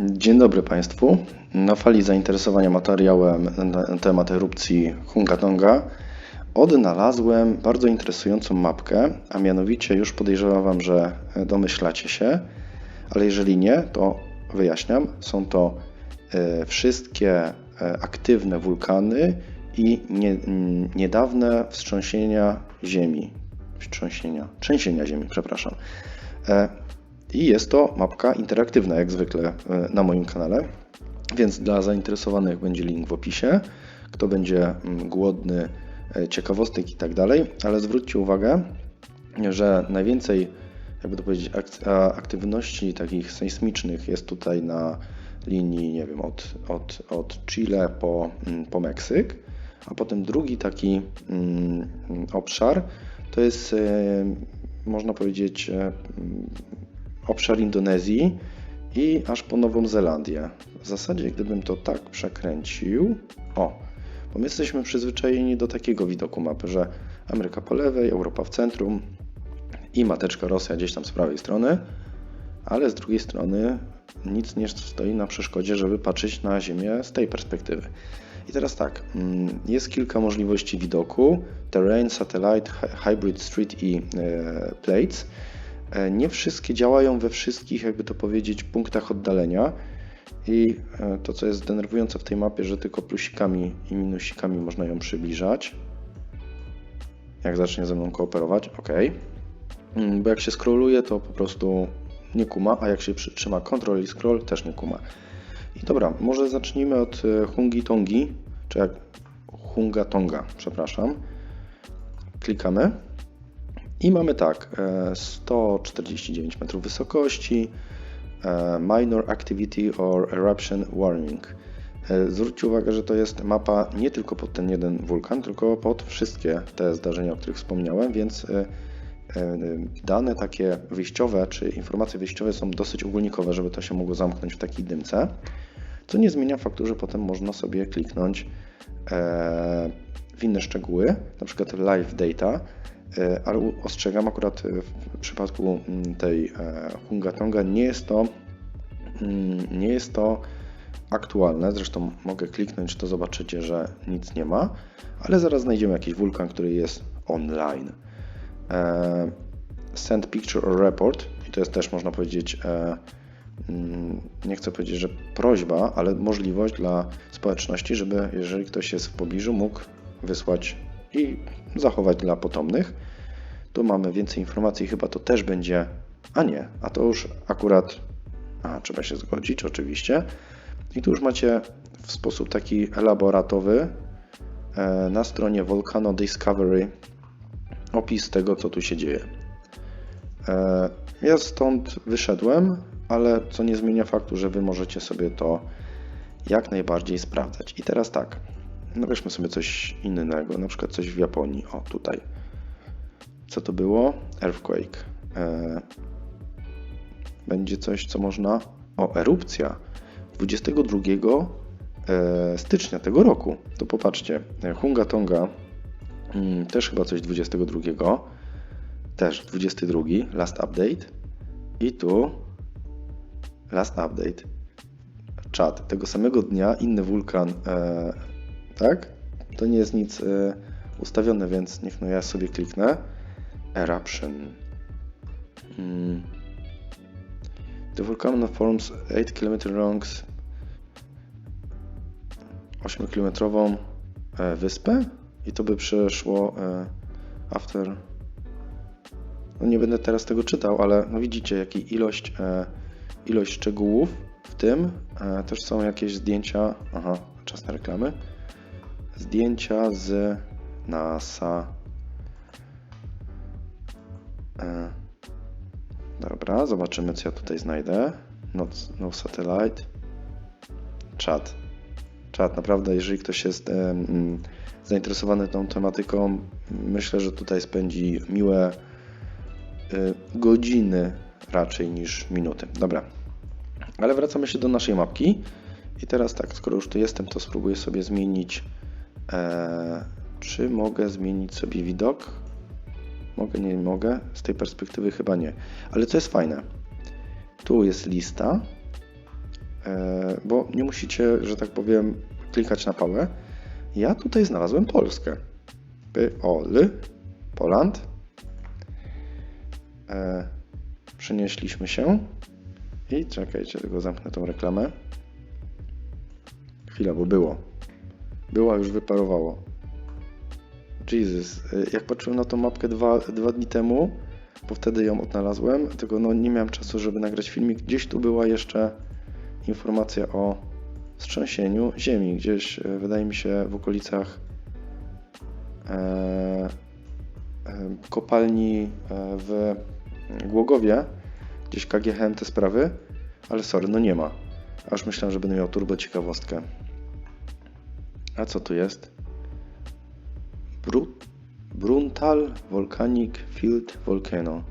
Dzień dobry Państwu. Na fali zainteresowania materiałem na temat erupcji Hungatonga odnalazłem bardzo interesującą mapkę, a mianowicie już podejrzewam, że domyślacie się, ale jeżeli nie, to wyjaśniam. Są to e, wszystkie e, aktywne wulkany i nie, niedawne wstrząsienia Ziemi. Wstrząsienia, trzęsienia Ziemi, przepraszam. E, I jest to mapka interaktywna, jak zwykle na moim kanale. Więc dla zainteresowanych będzie link w opisie. Kto będzie głodny ciekawostek i tak dalej, ale zwróćcie uwagę, że najwięcej, jakby to powiedzieć, aktywności takich sejsmicznych jest tutaj na linii, nie wiem, od, od, od Chile po, po Meksyk, a potem drugi taki mm, obszar to jest, e, można powiedzieć, e, obszar Indonezji i aż po Nową Zelandię. W zasadzie, gdybym to tak przekręcił, o, bo my jesteśmy przyzwyczajeni do takiego widoku mapy, że Ameryka po lewej, Europa w centrum i mateczka Rosja gdzieś tam z prawej strony, ale z drugiej strony nic nie stoi na przeszkodzie, żeby patrzeć na Ziemię z tej perspektywy. I teraz tak, mm, jest kilka możliwości widoku: terrain, satellite, hybrid street i e, plates. E, nie wszystkie działają we wszystkich, jakby to powiedzieć, punktach oddalenia. I e, to, co jest denerwujące w tej mapie, że tylko plusikami i minusikami można ją przybliżać. Jak zacznie ze mną kooperować, ok. Mm, bo jak się scrolluje, to po prostu nie kuma, a jak się przytrzyma Ctrl i scroll, też nie kuma. I dobra, może zacznijmy od e, Hungi Tongi, czy jak Hunga Tonga, przepraszam. Klikamy i mamy tak, 149 e, metrów wysokości, e, Minor Activity or Eruption Warning. Zwróćcie uwagę, że to jest mapa nie tylko pod ten jeden wulkan, tylko pod wszystkie te zdarzenia, o których wspomniałem, więc E, dane takie wyjściowe, czy informacje wyjściowe są dosyć ogólnikowe, żeby to się mogło zamknąć w takiej dymce, co nie zmienia faktu, że potem można sobie kliknąć e, w inne szczegóły, na przykład live data, e, ale ostrzegam akurat w przypadku mm, tej Hungatonga nie jest to mm, nie jest to aktualne, zresztą mogę kliknąć, to zobaczycie, że nic nie ma, ale zaraz znajdziemy jakiś wulkan, który jest online. E, send picture or report. I to jest też można powiedzieć e, mm, nie chcę powiedzieć, że prośba, ale możliwość dla społeczności, żeby jeżeli ktoś jest w pobliżu, mógł wysłać i zachować dla potomnych. Tu mamy więcej informacji, chyba to też będzie, a nie, a to już akurat, a trzeba się zgodzić oczywiście. I tu już macie w sposób taki elaboratowy e, na stronie Volcano Discovery opis tego, co tu się dzieje. E, ja stąd wyszedłem, ale co nie zmienia faktu, że Wy możecie sobie to jak najbardziej sprawdzać. I teraz tak, no weźmy sobie coś innego, na przykład coś w Japonii. O, tutaj. Co to było? Earthquake. E, będzie coś, co można... O, erupcja. 22 e, stycznia tego roku. To popatrzcie, Hunga Tonga Mm, też chyba coś 22. Też 22. Last update. I tu last update. Czat. Tego samego dnia inny wulkan. E, tak? To nie jest nic e, ustawione, więc niech no ja sobie kliknę. Eruption. Mm. The volcano forms 8 km long 8 km wyspę i to by przeszło e, after. No nie będę teraz tego czytał, ale no widzicie, jaki ilość, e, ilość szczegółów w tym. E, też są jakieś zdjęcia. Aha, czas na reklamy. Zdjęcia z NASA. Dobra, zobaczymy, co ja tutaj znajdę. No, no satellite. Czat. Czat, naprawdę, jeżeli ktoś jest zainteresowany tą tematyką, myślę, że tutaj spędzi miłe y, godziny raczej niż minuty. Dobra, ale wracamy się do naszej mapki. I teraz tak, skoro już tu jestem, to spróbuję sobie zmienić. E, czy mogę zmienić sobie widok? Mogę, nie mogę. Z tej perspektywy chyba nie. Ale co jest fajne? Tu jest lista e, bo nie musicie, że tak powiem, klikać na pałę. Ja tutaj znalazłem Polskę. P-O-L, Poland. E, przenieśliśmy się i czekajcie, tylko zamknę tą reklamę. Chwila, bo było. Była, już wyparowało. Jesus, y, jak patrzyłem na tą mapkę dwa, dwa dni temu, bo wtedy ją odnalazłem, tylko no nie miałem czasu, żeby nagrać filmik. Gdzieś tu była jeszcze informacja o wstrząsieniu ziemi, gdzieś y, wydaje mi się w okolicach e, e, kopalni e, w Głogowie, gdzieś KGHM te sprawy, ale sorry, no nie ma. Aż myślałem, że będę miał turbo ciekawostkę. A co tu jest? Bru Bruntal Volcanic Field Volcano.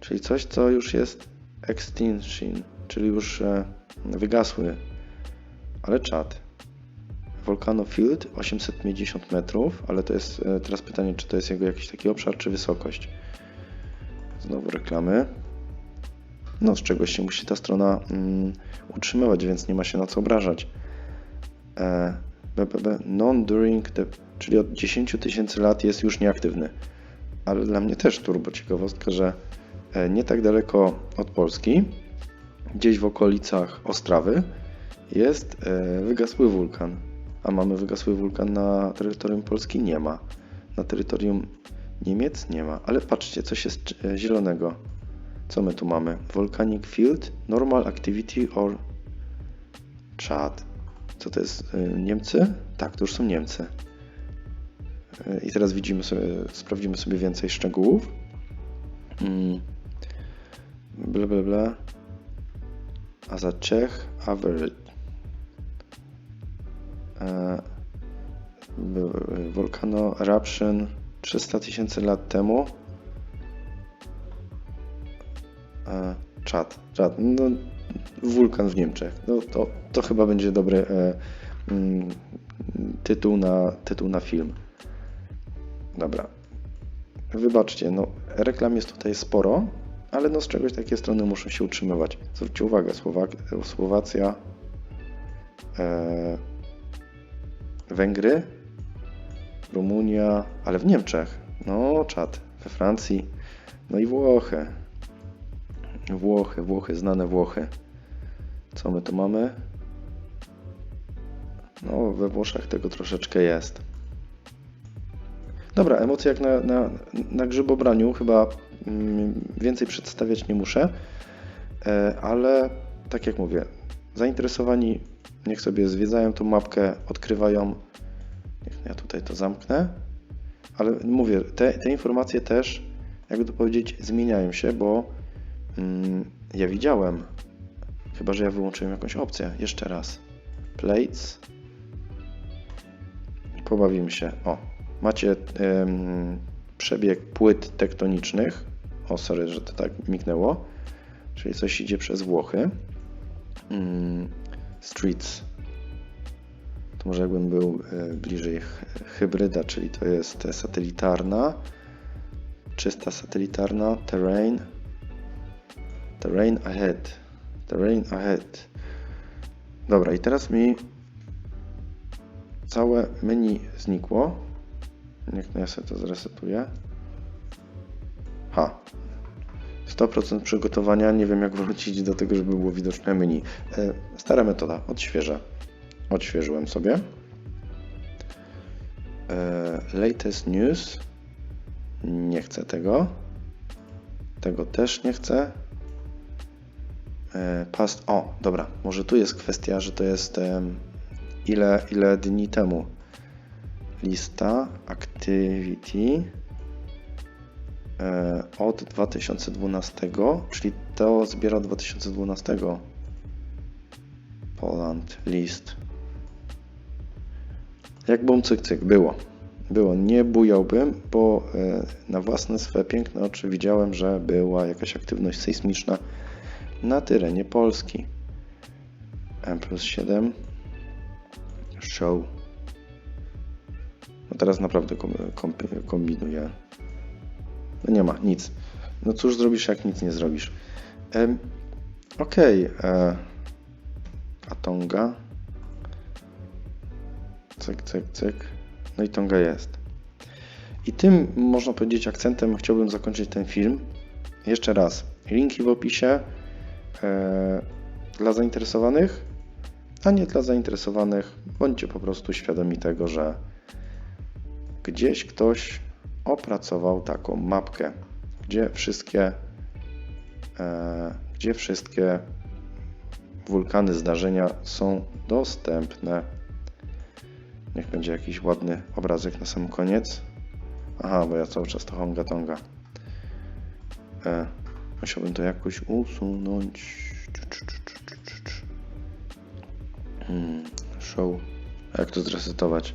Czyli coś, co już jest extinction, czyli już e, wygasły. Ale czad. Volcano Field 850 metrów, ale to jest e, teraz pytanie, czy to jest jego jakiś taki obszar, czy wysokość. Znowu reklamy. No, z czegoś się musi ta strona mm, utrzymywać, więc nie ma się na co obrażać. E, BBB non-during czyli od 10 tysięcy lat jest już nieaktywny. Ale dla mnie też turbo ciekawostka, że e, nie tak daleko od Polski, gdzieś w okolicach Ostrawy, jest e, wygasły wulkan. A mamy wygasły wulkan na terytorium Polski? Nie ma. Na terytorium Niemiec? Nie ma. Ale patrzcie, coś jest e, zielonego. Co my tu mamy? Volcanic Field, Normal Activity or Chad. Co to jest? Y, Niemcy? Tak, to już są Niemcy. Y, I teraz widzimy sobie, sprawdzimy sobie więcej szczegółów. Mm. Bla bla bla. A za Czech average. E, Volcano eruption 300 tysięcy lat temu. E, czad, czad. No, wulkan w Niemczech. No to, to chyba będzie dobry e, mm, tytuł, na, tytuł na film. Dobra. Wybaczcie, no reklam jest tutaj sporo, ale no z czegoś takie strony muszą się utrzymywać. Zwróćcie uwagę, Słowak Słowacja, e, Węgry, Rumunia, ale w Niemczech, no czad, we Francji, no i Włochy. Włochy, Włochy, znane Włochy. Co my tu mamy? No, we Włoszech tego troszeczkę jest. Dobra, emocje jak na, na, na grzybobraniu chyba mm, więcej przedstawiać nie muszę, e, ale tak jak mówię, zainteresowani niech sobie zwiedzają tą mapkę, odkrywają. Ja tutaj to zamknę. Ale mówię, te, te informacje też, jakby to powiedzieć, zmieniają się, bo mm, ja widziałem Chyba, że ja wyłączyłem jakąś opcję. Jeszcze raz. Plates. Pobawimy się. O, macie ym, przebieg płyt tektonicznych. O, sorry, że to tak mignęło. Czyli coś idzie przez Włochy. Ym, streets. To może jakbym był y, bliżej hybryda, czyli to jest satelitarna. Czysta satelitarna. Terrain. Terrain ahead. Terrain ahead. Dobra, i teraz mi całe menu znikło. Niech ja sobie to zresetuję. Ha. 100% przygotowania. Nie wiem, jak wrócić do tego, żeby było widoczne menu. E, stara metoda. Odświeżę. Odświeżyłem sobie. E, latest news. Nie chcę tego. Tego też nie chcę. E, past. O, dobra, może tu jest kwestia, że to jest ile, ile dni temu. Lista activity e, od 2012, czyli to zbiera 2012. Poland list. Jak bum cyk cyk, było. Było, nie bujałbym, bo e, na własne swe piękne oczy widziałem, że była jakaś aktywność sejsmiczna na terenie Polski. M plus 7 show. No teraz naprawdę kombinuję. No nie ma, nic. No cóż zrobisz, jak nic nie zrobisz. Okej. Okay. E, Tonga. Cyk, cyk, cyk. No i Tonga jest. I tym, można powiedzieć, akcentem chciałbym zakończyć ten film. Jeszcze raz, linki w opisie dla zainteresowanych, a nie dla zainteresowanych. Bądźcie po prostu świadomi tego, że gdzieś ktoś opracował taką mapkę, gdzie wszystkie, e, gdzie wszystkie wulkany, zdarzenia są dostępne. Niech będzie jakiś ładny obrazek na sam koniec. Aha, bo ja cały czas to Honga Tonga. E, musiałbym to jakoś usunąć. Hmm, show. Jak to zresetować?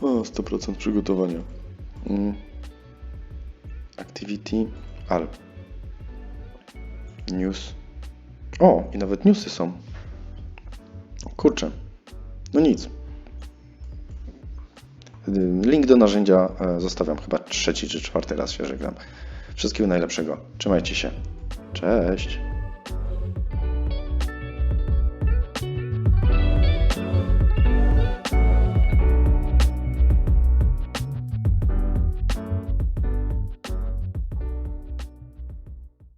O, 100% przygotowania. Mm. Activity, al. News. O, i nawet newsy są. Kurczę. No nic. Link do narzędzia e, zostawiam chyba trzeci czy czwarty raz się żegnam. Wszystkiego najlepszego. Trzymajcie się. Cześć.